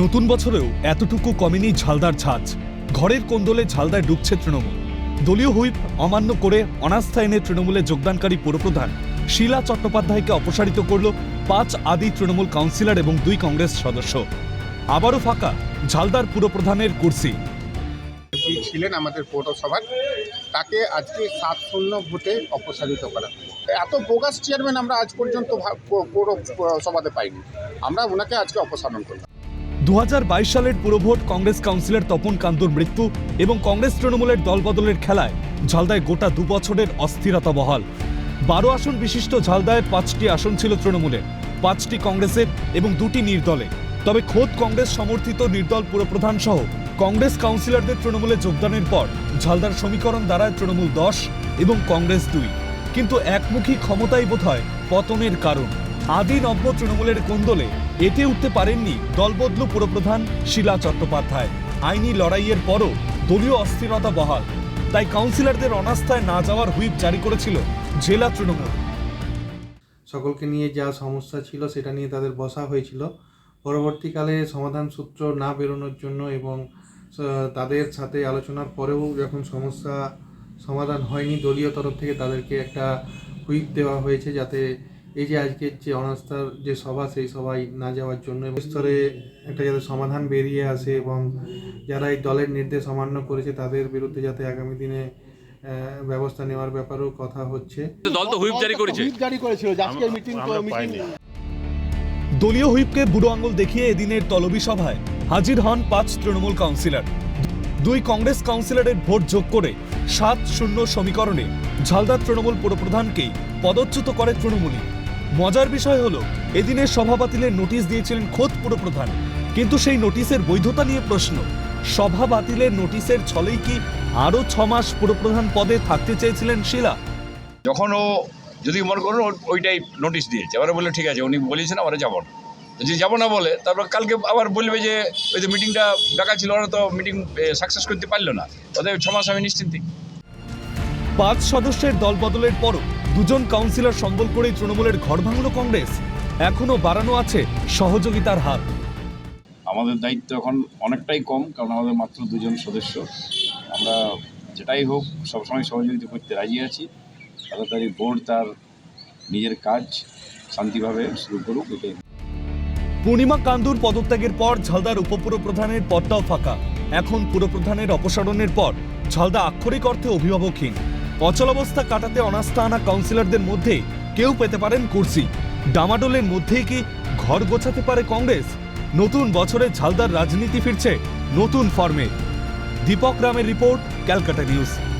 নতুন বছরেও এতটুকু কমেনি ঝালদার ঝাঁজ ঘরের কোন্দলে ঝালদায় ডুবছে তৃণমূল। দলীয় হুইপ অমান্য করে অনাস্থা এনে তৃণমূলে যোগদানকারী পুরপ্রধান শীলা চট্টোপাধ্যায়কে অপসারিত করল পাঁচ আদি তৃণমূল কাউন্সিলর এবং দুই কংগ্রেস সদস্য। আবারও ফাঁকা ঝালদার পুরপ্রধানের কুর্সি। ছিলেন আমাদের পৌরসভার। তাকে আজকে সাত শূন্য ভোটে অপসারিত করা। এত বোগাস চেয়ারম্যান আমরা আজ পর্যন্ত পৌরসভাতে পাইনি। আমরা ওনাকে আজকে অপসারণ করলাম। দু হাজার বাইশ সালের পুরভোট কংগ্রেস কাউন্সিলর তপন কান্দুর মৃত্যু এবং কংগ্রেস তৃণমূলের দলবদলের খেলায় ঝালদায় গোটা দু বছরের অস্থিরতা বহাল। বারো আসন বিশিষ্ট ঝালদায় পাঁচটি আসন ছিল তৃণমূলের, পাঁচটি কংগ্রেসের এবং দুটি নির্দলে। তবে খোদ কংগ্রেস সমর্থিত নির্দল পুরপ্রধান সহ কংগ্রেস কাউন্সিলরদের তৃণমূলে যোগদানের পর ঝালদার সমীকরণ দাঁড়ায় তৃণমূল দশ এবং কংগ্রেস দুই। কিন্তু একমুখী ক্ষমতাই বোধহয় পতনের কারণ। আদি নব্য তৃণমূলের কোন্দলে এতে উঠতে পারেননি দলবদলু পুরপ্রধান শিলা চট্টোপাধ্যায়। আইনি লড়াইয়ের পরও দলীয় অস্থিরতা বহাল। তাই কাউন্সিলরদের অনাস্থায় না যাওয়ার হুইপ জারি করেছিল জেলা তৃণমূল। সকলকে নিয়ে যা সমস্যা ছিল সেটা নিয়ে তাদের বসা হয়েছিল। পরবর্তীকালে সমাধান সূত্র না বেরোনোর জন্য এবং তাদের সাথে আলোচনার পরেও যখন সমস্যা সমাধান হয়নি, দলীয় তরফ থেকে তাদেরকে একটা হুইপ দেওয়া হয়েছে যাতে এই যে আজকের যে অনাস্থার যে সভা সেই সবাই না যাওয়ার জন্য স্তরে একটা যাতে সমাধান বেরিয়ে আসে এবং যারা এই দলের নির্দেশ অমান্য করেছে তাদের বিরুদ্ধে যাতে আগামী দিনে আহ, ব্যবস্থা নেওয়ার ব্যাপারেও কথা হচ্ছে। দল তো হুইপ জারি করেছে। হুইপ জারি করেছিল আজকের মিটিং মিটিং দলীয় হুইপকে বুড়ো আঙুল দেখিয়ে এদিনের তলবি সভায় হাজির হন পাঁচ তৃণমূল কাউন্সিলর। দুই কংগ্রেস কাউন্সিলরের ভোট যোগ করে সাত শূন্য সমীকরণে ঝালদার তৃণমূল পুরপ্রধানকেই পদচ্যুত করে তৃণমূলই। মজার বিষয় হলো এদিনের সভা বাতিলের নোটিশ দিয়েছিলেন খোদ পুরপ্রধান কিন্তু সেই নোটিশের বৈধতা নিয়ে প্রশ্ন সভা বাতিলের নোটিশের ছলেই কি আরও ছ মাস পুরপ্রধান পদে থাকতে চেয়েছিলেন শিলা? যখন ও যদি মনে করুন ও- ওইটাই নোটিশ দিয়েছে। এবারে বলল ঠিক আছে উনি বলেছেন আবার যাব না। যদি যাব না বলে তারপর কালকে আবার বলবে যে ওই যে মিটিংটা ডাকা ছিল ওরা তো মিটিং সাকসেস করতে পারল না। অতএব ছ মাস আমি নিশ্চিন্তি পাঁচ সদস্যের দল বদলের পরও দুজন কাউন্সিলর সম্বল করেই তৃণমূলের ঘর ভাঙল কংগ্রেস। এখনও বাড়ানো আছে সহযোগিতার হাত। আমাদের দায়িত্ব এখন অনেকটাই কম কারণ আমাদের মাত্র দুজন সদস্য। আমরা যেটাই হোক সবসময় সহযোগিতা করতে রাজি আছি। তাড়াতাড়ি বোর্ড তার নিজের কাজ শান্তিভাবে শুরু করুক এটাই। পূর্ণিমা কান্দুর পদত্যাগের পর ঝালদার উপপুরপ্রধানের পদটাও ফাঁকা। এখন পুরপ্রধানের অপসারণের পর ঝালদা আক্ষরিক অর্থে অভিভাবকহীন। অচলাবস্থা কাটাতে অনাস্থা আনা কাউন্সিলরদের মধ্যে কেউ পেতে পারেন কুর্সি। ডামাডোলের মধ্যেই কি ঘর গোছাতে পারে কংগ্রেস? নতুন বছরে ঝালদার রাজনীতি ফিরছে নতুন ফর্মে। দীপক রামের রিপোর্ট, ক্যালকাটা নিউজ।